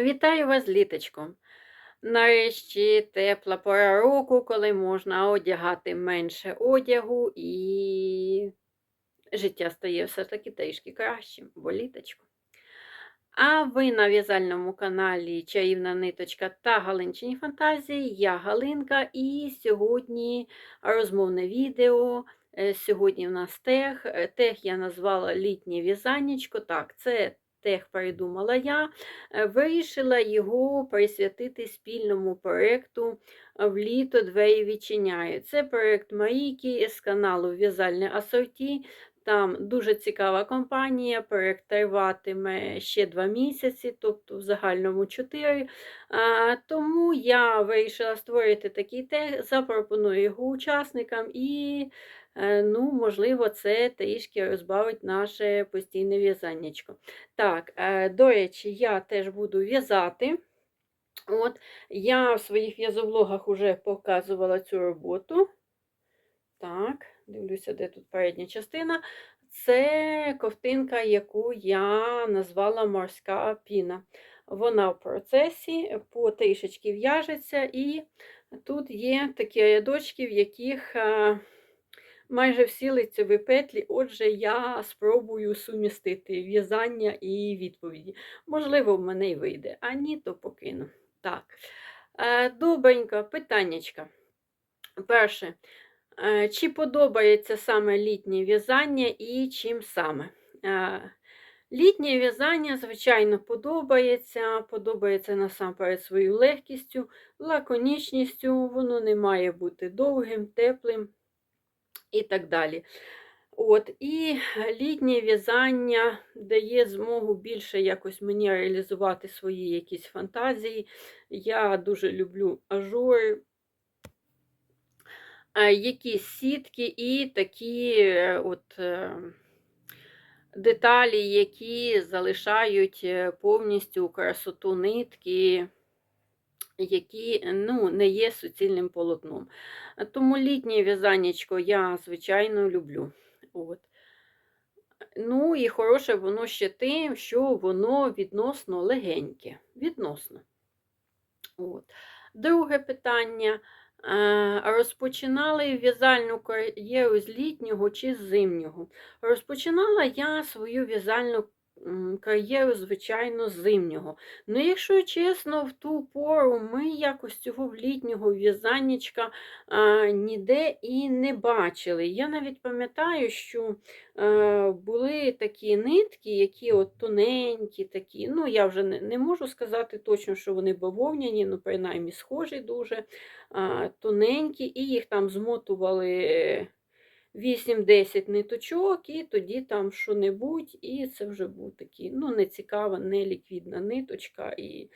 Вітаю вас літочком. Нарешті тепла пора року, коли можна одягати менше одягу і життя стає все-таки трішки кращим, бо літочко. А ви на в'язальному каналі Чарівна Ниточка та Галинчині Фантазії. Я Галинка, і сьогодні розмовне відео. Е, Сьогодні в нас тех. Тех я назвала літнє в'язаннячко. Так, це тех придумала я. Е, Вирішила його присвятити спільному проєкту в літо двері відчиняють. Це проєкт Марійки з каналу В'язальне Асорті. Там дуже цікава компанія, проєкт триватиме ще два місяці, тобто в загальному чотири. Тому я вирішила створити такий тег, запропоную його учасникам і, е, ну, можливо, це трішки розбавить наше постійне в'язаннячко. Так, е, до речі, я теж буду в'язати. От, Я в своїх в'язовлогах вже показувала цю роботу. Так, дивлюся, де тут передня частина. Це ковтинка, яку я назвала морська піна. Вона в процесі потрішечки в'яжеться, і тут є такі рядочки, в яких е, майже всі лицеві петлі. Отже, я спробую сумістити в'язання і відповіді. Можливо, в мене й вийде, а ні, то покину. Так, е, добренько, питаннячка. Перше. Е, Чи подобається саме літнє в'язання і чим саме? Е, Літнє в'язання, звичайно, подобається. Подобається насамперед своєю легкістю, лаконічністю, воно не має бути довгим, теплим і так далі. От, І літнє в'язання дає змогу більше якось мені реалізувати свої якісь фантазії. Я дуже люблю ажури, е, якісь сітки і такі е, от е, деталі, які залишають повністю красоту нитки, які ну, не є суцільним полотном. Тому літнє в'язаннячко я, звичайно, люблю. От. Ну і хороше воно ще тим, що воно відносно легеньке. Відносно. От. Друге питання. Е, Розпочинали в'язальну кар'єру з літнього чи з зимнього. Розпочинала я свою в'язальну кар'єру, звичайно, зимнього. Ну, якщо чесно, в ту пору ми якось цього літнього в'язаннячка а, ніде і не бачили. Я навіть пам'ятаю, що е, були такі нитки, які от тоненькі, такі. Ну, я вже не, не можу сказати точно, що вони бавовняні, ну, принаймні схожі дуже а, тоненькі, і їх там змотували 8-10 ниточок, і тоді там що-небудь, і це вже був такий, ну, нецікава, неліквідна ниточка. І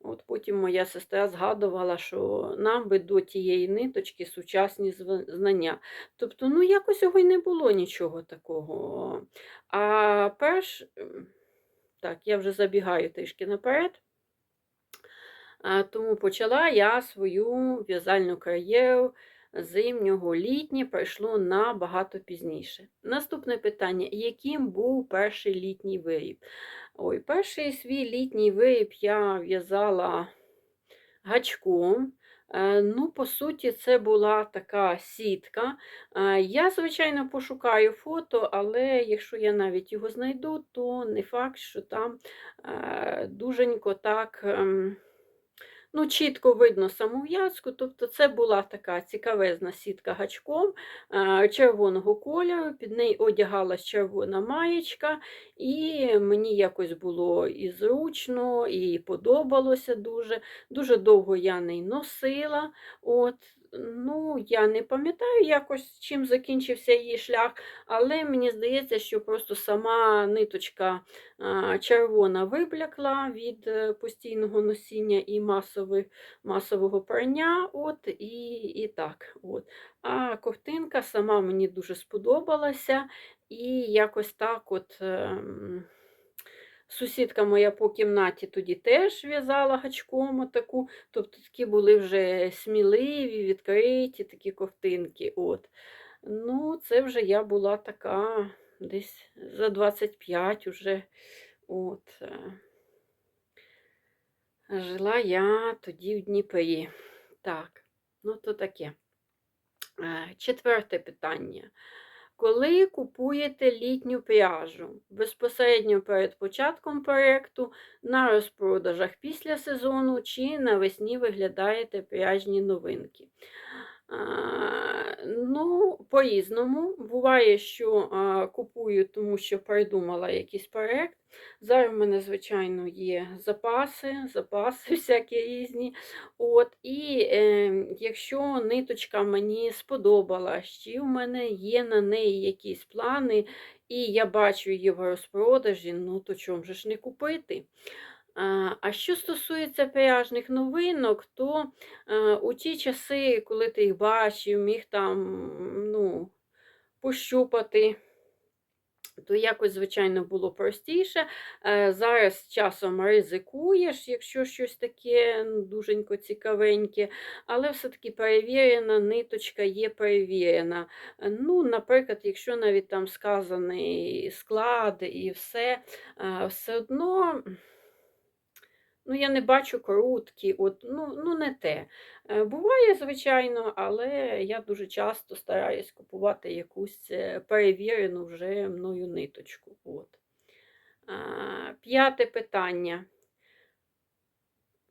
от потім моя сестра згадувала, що нам би до тієї ниточки сучасні знання. Тобто, ну, якось його й не було нічого такого. А перш, так, я вже забігаю трішки наперед. Тому почала я свою в'язальну кар'єру зимнього літнє пройшло набагато пізніше. Наступне питання: яким був перший літній виріб? Ой, перший свій літній виріб я в'язала гачком. Е, Ну, по суті, це була така сітка. Е, Я, звичайно, пошукаю фото, але якщо я навіть його знайду, то не факт, що там е, дуженько так. Ну, чітко видно саму в'язку, тобто це була така цікавезна сітка гачком е, червоного кольору, під неї одягалась червона маєчка, і мені якось було і зручно, і подобалося дуже. Дуже довго я не носила. От. Ну, Я не пам'ятаю якось, чим закінчився її шлях, але мені здається, що просто сама ниточка червона виблякла від е, постійного носіння і масових, масового прання. От, і, і так. От. А ковтинка сама мені дуже сподобалася, і якось так от. Сусідка моя по кімнаті тоді теж в'язала гачком отаку, тобто такі були вже сміливі, відкриті такі ковтинки. От. Ну, це вже я була така десь за 25 уже. От. Жила я тоді в Дніпрі. Так, ну то таке. Е, Четверте питання. Коли купуєте літню пряжу безпосередньо перед початком проєкту, на розпродажах після сезону чи навесні виглядаєте пряжні новинки? А, Ну, по-різному. Буває, що купую, тому що придумала якийсь проєкт. Зараз в мене, звичайно, є запаси, запаси всякі різні. От, І е, якщо ниточка мені сподобалась, чи в мене є на неї якісь плани, і я бачу її в розпродажі, ну то чому ж не купити? А що стосується пряжних новинок, то е, у ті часи, коли ти їх бачив, міг там ну, пощупати, то якось, звичайно, було простіше. Е, зараз часом ризикуєш, якщо щось таке ну, дуженько цікавеньке, але все-таки перевірена, ниточка є перевірена. Ну, Наприклад, якщо навіть там сказаний склад і все, е, все одно. Ну, я не бачу короткі, от, ну, ну не те. Е, Буває, звичайно, але я дуже часто стараюсь купувати якусь е, перевірену вже мною ниточку. От. П'яте питання.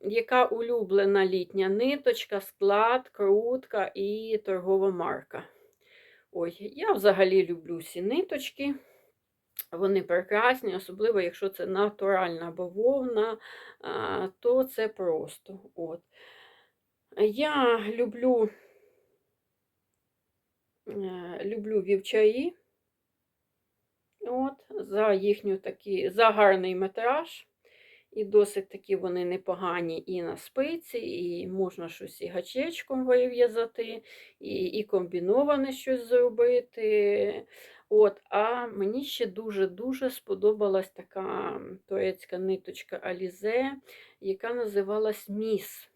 Яка улюблена літня ниточка, склад, крутка і торгова марка? Ой, я взагалі люблю всі ниточки. Вони прекрасні, особливо, якщо це натуральна бавовна, то це просто. От. Я люблю, е, люблю вівчаї от, за їхню такі, за гарний метраж. І досить такі вони непогані і на спиці, і можна щось і гачечком вив'язати, і і комбіноване щось зробити. От, А мені ще дуже-дуже сподобалась така турецька ниточка Алізе, яка називалась Міс.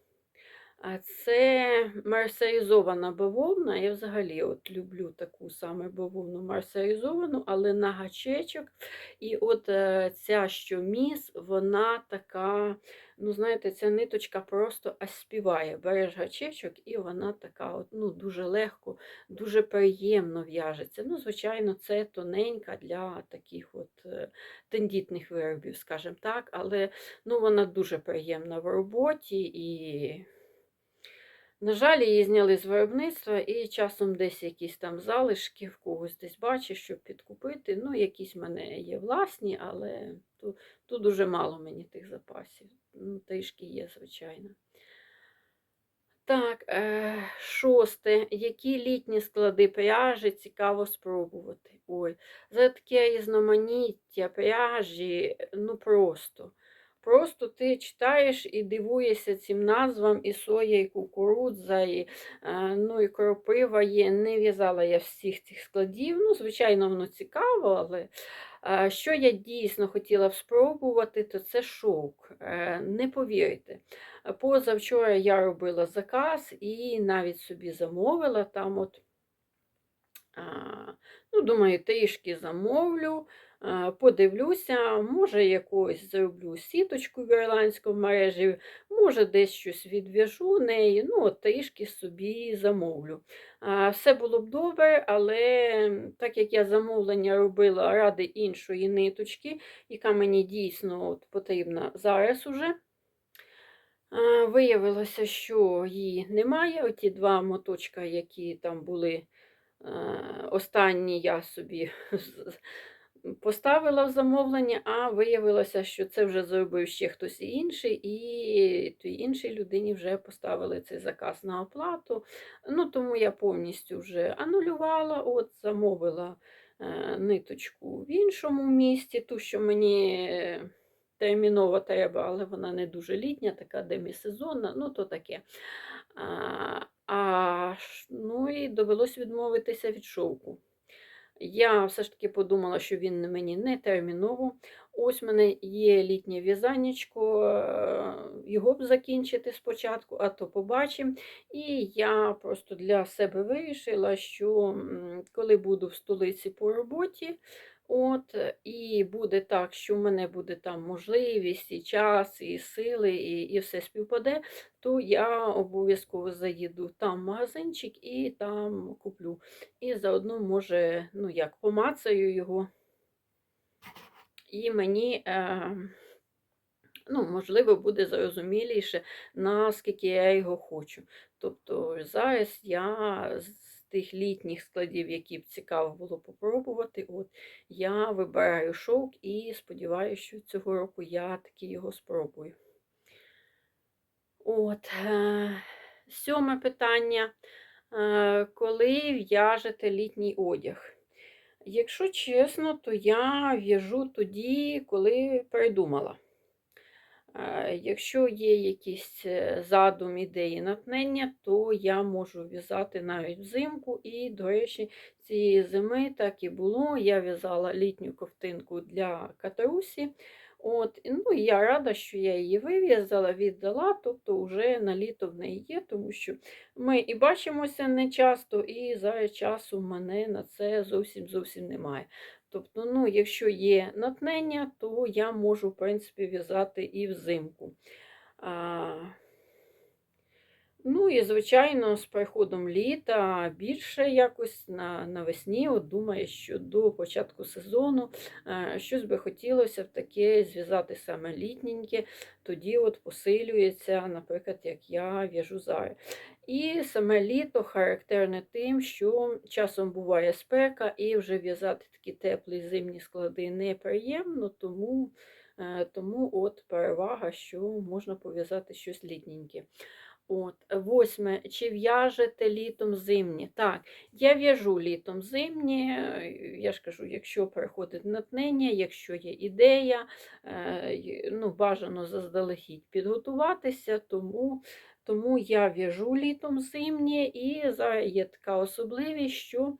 А це марсеризована бавовна. Я взагалі от люблю таку саме бавовну марсеризовану, але на гачечок. І от е, ця що міс, вона така, ну, знаєте, ця ниточка просто аж співає. Береш гачечок, і вона така от, ну, дуже легко, дуже приємно в'яжеться. Ну, Звичайно, це тоненька для таких от е, тендітних виробів, скажімо так, але ну, вона дуже приємна в роботі. і... На жаль, її зняли з виробництва і часом десь якісь там залишки в когось десь бачиш, щоб підкупити. Ну, якісь в мене є власні, але тут, тут дуже мало мені тих запасів. Ну, Трішки є, звичайно. Так, е, шосте. Які літні склади пряжі цікаво спробувати? Ой, за таке різноманіття пряжі, ну просто. Просто ти читаєш і дивуєшся цим назвам і соя, і кукурудза, і, е, ну, і кропива є. Не в'язала я всіх цих складів. Ну, Звичайно, воно цікаво, але е, що я дійсно хотіла спробувати, то це шовк. Е, не повірите. Позавчора я робила заказ і навіть собі замовила там от. Ну, Думаю, трішки замовлю. Подивлюся, може, якусь зроблю сіточку в мережі, може, десь щось відв'яжу неї, ну, трішки собі замовлю. Все було б добре, але так як я замовлення робила ради іншої ниточки, яка мені дійсно от потрібна зараз уже. Виявилося, що її немає. Оті два моточка, які там були останні, я собі поставила в замовлення, а виявилося, що це вже зробив ще хтось інший, і той іншій людині вже поставили цей заказ на оплату. Ну, Тому я повністю вже анулювала, от замовила е, ниточку в іншому місті, ту, що мені. Терміново треба, але вона не дуже літня, така демісезонна, ну то таке. А, а, Ну і довелось відмовитися від шовку. Я все ж таки подумала, що він мені не терміново. Ось в мене є літнє в'язаннячко, е, його б закінчити спочатку, а то побачимо. І я просто для себе вирішила, що коли буду в столиці по роботі, От, е, і буде так, що в мене буде там можливість, і час, і сили, і, і все співпаде, то я обов'язково заїду там в магазинчик і там куплю. І заодно, може, ну як, помацаю його. І мені, е, ну, можливо, буде зрозуміліше, наскільки я його хочу. Тобто зараз я тих літніх складів, які б цікаво було попробувати, от я вибираю шовк і сподіваюся, що цього року я таки його спробую. От, е, сьоме питання. Е, Коли в'яжете літній одяг? Якщо чесно, то я в'яжу тоді, коли передумала. Е, Якщо є якийсь е, задум, ідеї, натхнення, то я можу в'язати навіть взимку. І, до речі, цієї зими так і було. Я в'язала літню ковтинку для катарусі. От, ну, я рада, що я її вив'язала, віддала, тобто вже на літо в неї є, тому що ми і бачимося не часто, і зараз часу в мене на це зовсім зовсім немає. Тобто, ну, якщо є натхнення, то я можу, в принципі, в'язати і взимку. А, ну і, звичайно, з приходом літа більше якось на, навесні, от думаю, що до початку сезону е, щось би хотілося таке зв'язати саме літненьке, тоді от посилюється, наприклад, як я в'яжу зараз. І саме літо характерне тим, що часом буває спека, і вже в'язати такі теплі зимні склади неприємно, тому, е, тому от перевага, що можна пов'язати щось літненьке. От, Восьме. Чи в'яжете літом зимні? Так, я в'яжу літом зимні. Я ж кажу, якщо переходить натхнення, якщо є ідея, е, ну, бажано заздалегідь підготуватися, тому тому я в'яжу літом зимні, і є така особливість, що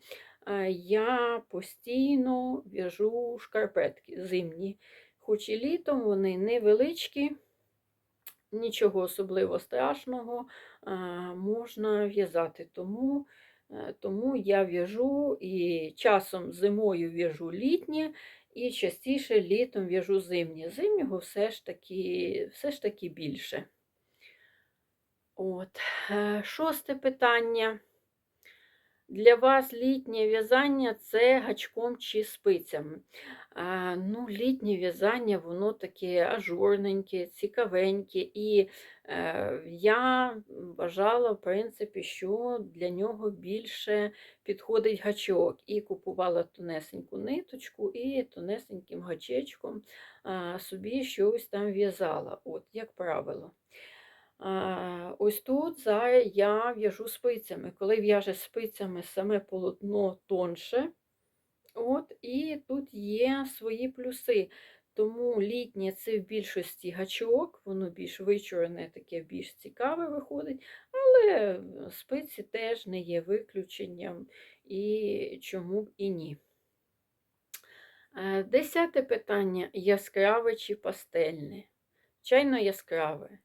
е, я постійно в'яжу шкарпетки зимні. Хоч і літом вони невеличкі, нічого особливо страшного е, можна в'язати. Тому, е, тому я в'яжу і часом зимою в'яжу літнє, і частіше літом в'яжу зимнє. Зимнього все ж таки, все ж таки більше. От. е, Шосте питання. Для вас літнє в'язання це гачком чи спицями? А, ну, літнє в'язання, воно таке ажурненьке, цікавеньке. І е, я вважала, в принципі, що для нього більше підходить гачок. І купувала тонесеньку ниточку, і тонесеньким гачечком а, собі щось там в'язала, от, як правило. Ось тут я в'яжу спицями. Коли в'яже спицями саме полотно тонше, от, і тут є свої плюси. Тому літнє це в більшості гачок, воно більш вичурене, таке більш цікаве виходить, але спиці теж не є виключенням, і чому б і ні. Е, Десяте питання: яскраве чи пастельне? Звичайно, яскраве.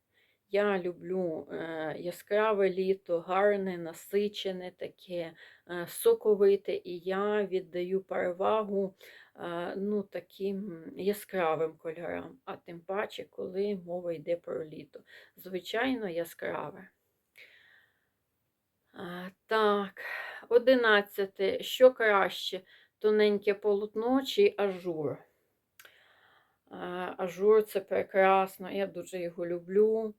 Я люблю е, яскраве літо, гарне, насичене, таке е, соковите, і я віддаю перевагу е, ну, таким яскравим кольорам, а тим паче, коли мова йде про літо. Звичайно, яскраве. Так, одинадцяте. Що краще? Тоненьке полотно чи ажур? Ажур це прекрасно, я дуже його люблю.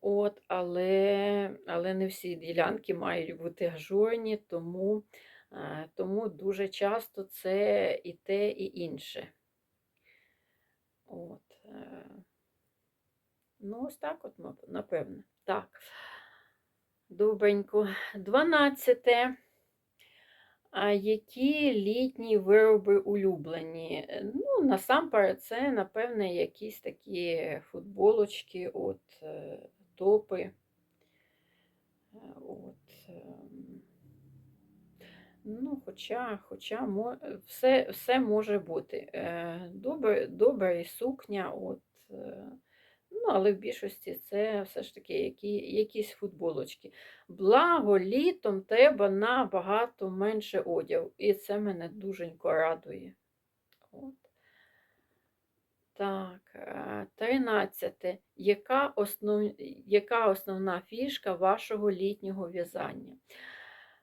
От, але, але не всі ділянки мають бути ажурні, тому, тому дуже часто це і те, і інше. От. е, Ну, ось так, от, напевно. Так. Добренько. Дванадцяте. А які літні вироби улюблені? Е, Ну, насамперед, це, напевне, якісь такі футболочки, от, е, топи. Е, От, ну, хоча, хоча все, все може бути. Е, Добре, добре і сукня, от, е, ну, але в більшості це все ж таки які, якісь футболочки. Благо, літом треба набагато менше одягу, і це мене дуже радує. От. Так, е, 13. Яка, основ... Яка основна фішка вашого літнього в'язання?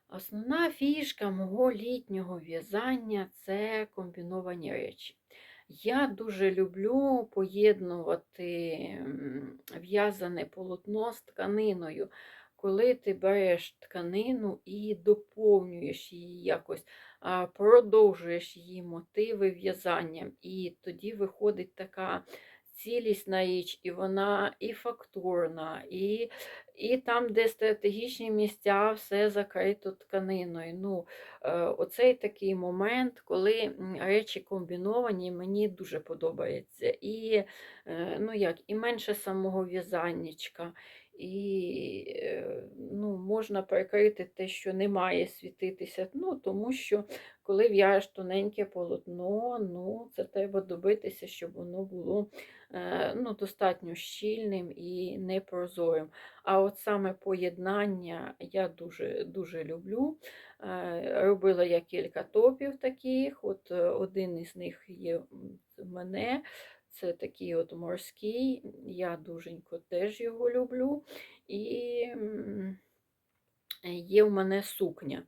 Основна фішка мого літнього в'язання це комбіновані речі. Я дуже люблю поєднувати в'язане полотно з тканиною, коли ти береш тканину і доповнюєш її якось, продовжуєш її мотиви в'язанням, і тоді виходить така цілісна річ, і вона і фактурна, і, і там, де стратегічні місця, все закрито тканиною. Ну, е, оцей такий момент, коли речі комбіновані, мені дуже подобається. І, е, ну як, і менше самого в'язаннячка, і е, ну, можна прикрити те, що не має світитися. Ну, тому що коли в'яжеш тоненьке полотно, ну, це треба добитися, щоб воно було е, ну, достатньо щільним і непрозорим. А от саме поєднання я дуже, дуже люблю. Е, Робила я кілька топів таких. От один із них є в мене. Це такий от морський. Я дуженько теж його люблю. І є в мене сукня.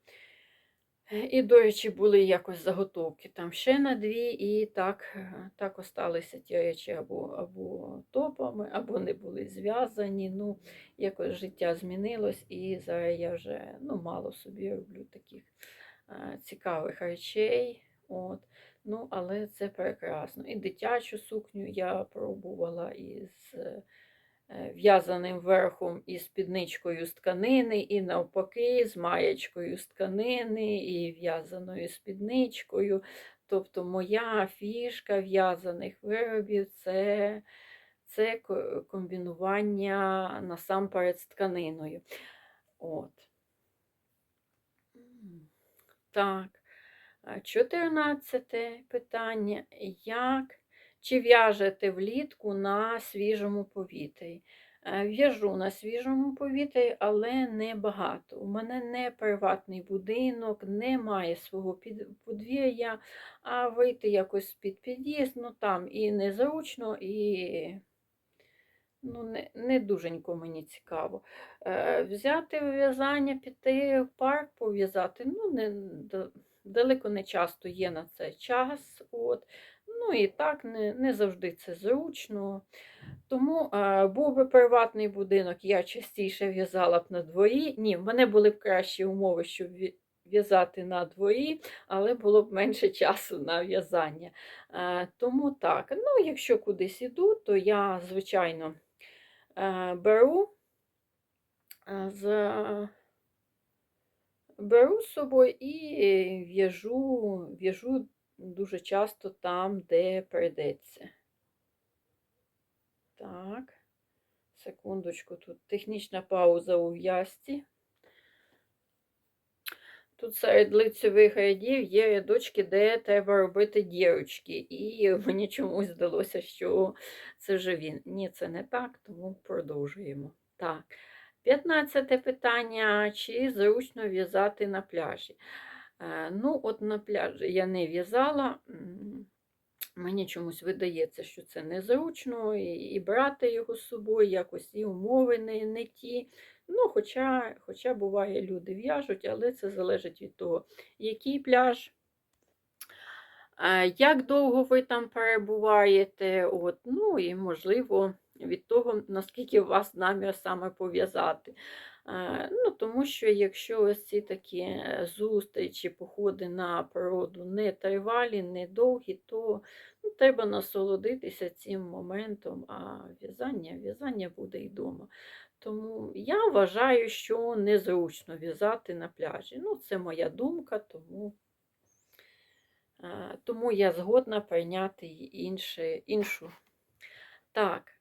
І, до речі, були якось заготовки там ще на дві, і так, так осталися ті речі або, або топами, або не були зв'язані. Ну, якось життя змінилось, і зараз я вже ну, мало собі роблю таких цікавих речей. От. Ну, але це прекрасно. І дитячу сукню я пробувала із е, в'язаним верхом і спідничкою з тканини, і навпаки, з маєчкою з тканини, і в'язаною спідничкою. Тобто моя фішка в'язаних виробів це, це комбінування насамперед з тканиною. От. Так. А, 14 питання. Як чи в'яжете влітку на свіжому повітрі? Е, В'яжу на свіжому повітрі, але не багато. У мене не приватний будинок, немає свого подвір'я, а вийти якось під під'їзд, ну там і незручно, і ну, не, не дуженько мені цікаво. Е, Взяти в'язання, піти в парк пов'язати, ну, не, далеко не часто є на це час. От. Ну і так не, не завжди це зручно. Тому е, був би приватний будинок, я частіше в'язала б на дворі. Ні, в мене були б кращі умови, щоб в'язати на дворі, але було б менше часу на в'язання. Е, тому так, ну, якщо кудись іду, то я, звичайно, е, беру з беру з собою і в'яжу, в'яжу дуже часто там, де прийдеться. Так, секундочку, тут технічна пауза у в'язці. Тут серед лицевих рядів є рядочки, де треба робити дірочки. І мені чомусь здалося, що це вже він. Ні, це не так, тому продовжуємо. Так. 15 питання. Чи зручно в'язати на пляжі? Е, Ну, от на пляжі я не в'язала. Мені чомусь видається, що це незручно, і, і брати його з собою, якось і умови не, не ті. Ну, хоча, хоча буває, люди в'яжуть, але це залежить від того, який пляж, е, як довго ви там перебуваєте, от, ну і можливо від того, наскільки вас намір саме пов'язати. Е, Ну, тому що якщо ось ці такі е, зустрічі, походи на природу не тривалі, не довгі, то ну, треба насолодитися цим моментом, а в'язання, в'язання буде і вдома. Тому я вважаю, що незручно в'язати на пляжі. Ну, це моя думка, тому, е, тому я згодна прийняти інше, іншу. Так.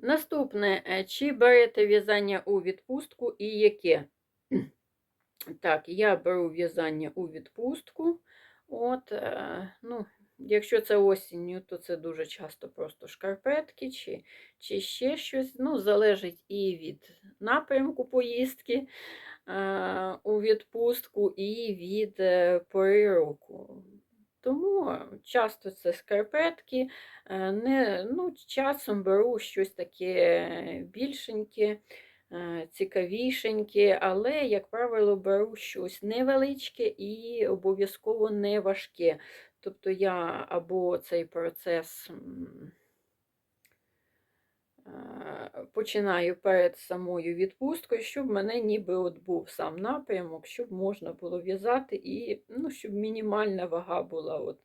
Наступне, е, чи берете в'язання у відпустку і яке? Так, я беру в'язання у відпустку. От, е, ну, якщо це осінню, то це дуже часто просто шкарпетки чи, чи ще щось. Ну, залежить і від напрямку поїздки. е, у відпустку і від пори року. Тому часто це скарпетки, е, не, ну, часом беру щось таке більшеньке, е, цікавішеньке, але, як правило, беру щось невеличке і обов'язково не важке. Тобто я або цей процес починаю перед самою відпусткою, щоб мене ніби от був сам напрямок, щоб можна було в'язати, і ну, щоб мінімальна вага була от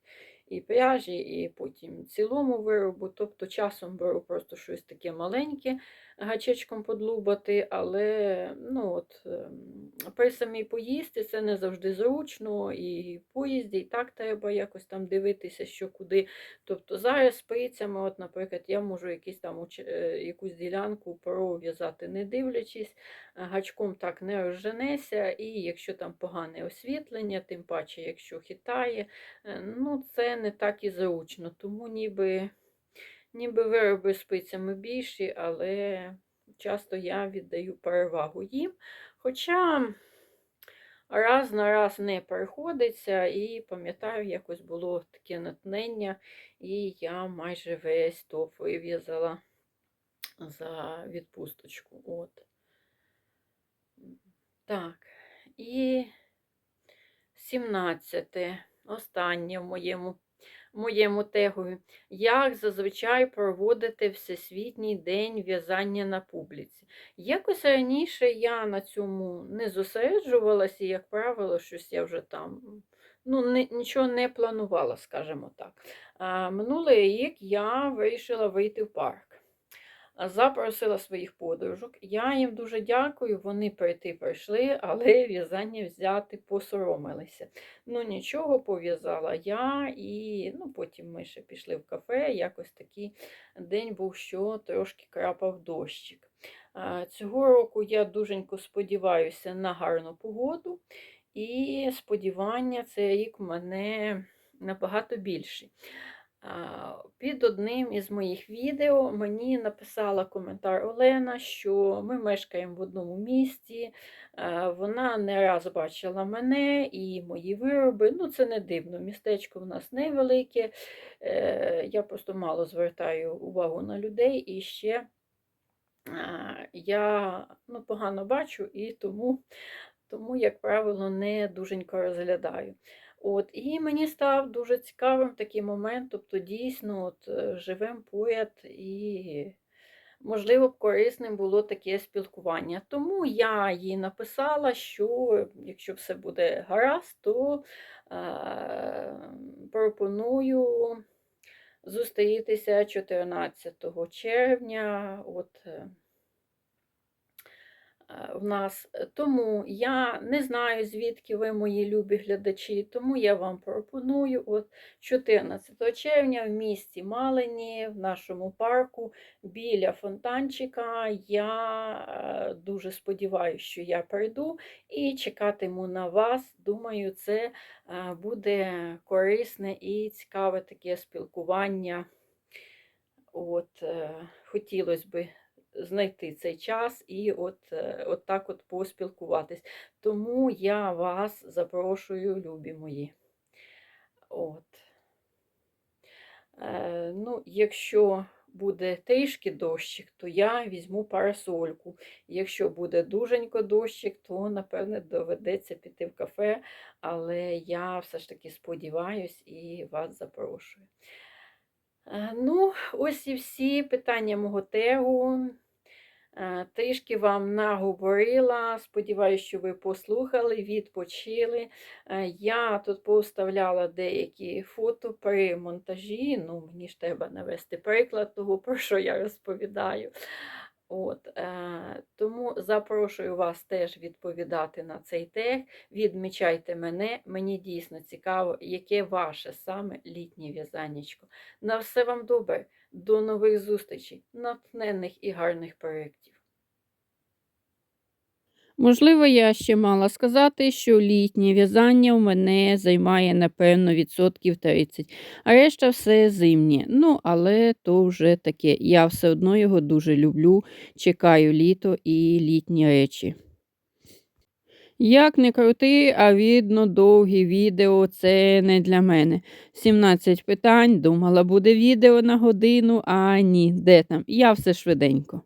і пряжі, і потім цілому виробу. Тобто часом беру просто щось таке маленьке гачечком подлубати, але ну, от, ем, при самій поїздці це не завжди зручно, і поїзді, і так треба якось там дивитися, що куди. Тобто зараз з пицями, от, наприклад, я можу якісь там е, якусь ділянку пров'язати, не дивлячись, гачком так не розженеся, і якщо там погане освітлення, тим паче, якщо хитає, е, ну це не так і зручно. Тому ніби, ніби вироби з пицями більші, але часто я віддаю перевагу їм. Хоча раз на раз не приходиться, і пам'ятаю, якось було таке натхнення, і я майже весь топ вив'язала за відпусточку. От. Так, і 17. Останнє в моєму, моєму тегові. Як зазвичай проводити Всесвітній день в'язання на публіці. Якось раніше я на цьому не зосереджувалася, і, як правило, щось я вже там ну, нічого не планувала, скажімо так. А, минулий рік я вирішила вийти в парк запросила своїх подружок. Я їм дуже дякую, вони прийти прийшли, але в'язання взяти посоромилися. Ну, нічого, пов'язала я, і ну, потім ми ще пішли в кафе. Якось такий день був, що трошки крапав дощик. Цього року я дуженько сподіваюся на гарну погоду, і сподівання цей рік мене набагато більші. Під одним із моїх відео мені написала коментар Олена, що ми мешкаємо в одному місті. Вона не раз бачила мене і мої вироби. Ну, це не дивно. Містечко в нас невелике. Е, я просто мало звертаю увагу на людей і ще я ну, погано бачу і тому, тому, як правило, не дуженько розглядаю. От, І мені став дуже цікавим такий момент, тобто дійсно от, е, живем поряд і, можливо, б корисним було таке спілкування. Тому я їй написала, що якщо все буде гаразд, то е, пропоную зустрітися 14 червня. От, е, в нас. Тому я не знаю, звідки ви, мої любі глядачі, тому я вам пропоную от 14 червня в місті Малині, в нашому парку біля фонтанчика. Я е, дуже сподіваюся, що я прийду і чекатиму на вас. Думаю, це е, буде корисне і цікаве таке спілкування. От, е, Хотілося б знайти цей час і от, е, от так от поспілкуватись. Тому я вас запрошую, любі мої. От. Е, ну, Якщо буде трішки дощик, то я візьму парасольку. Якщо буде дуженько дощик, то, напевне, доведеться піти в кафе, але я все ж таки сподіваюсь і вас запрошую. Е, ну, ось і всі питання мого тегу. Е, трішки вам наговорила, сподіваюся, що ви послухали, відпочили. Е, я тут поставляла деякі фото при монтажі. Ну, мені ж треба навести приклад того, про що я розповідаю. От, е, Тому запрошую вас теж відповідати на цей тег. Відмічайте мене, мені дійсно цікаво, яке ваше саме літнє в'язаннячко. На все вам добре, до нових зустрічей, натхненних і гарних проєктів. Можливо, я ще мала сказати, що літнє в'язання у мене займає, напевно, відсотків 30, а решта все зимнє. Ну, але то вже таке. Я все одно його дуже люблю, чекаю літо і літні речі. Як не крути, а видно, довгі відео це не для мене. 17 питань, думала, буде відео на годину, а ні, де там? Я все швиденько.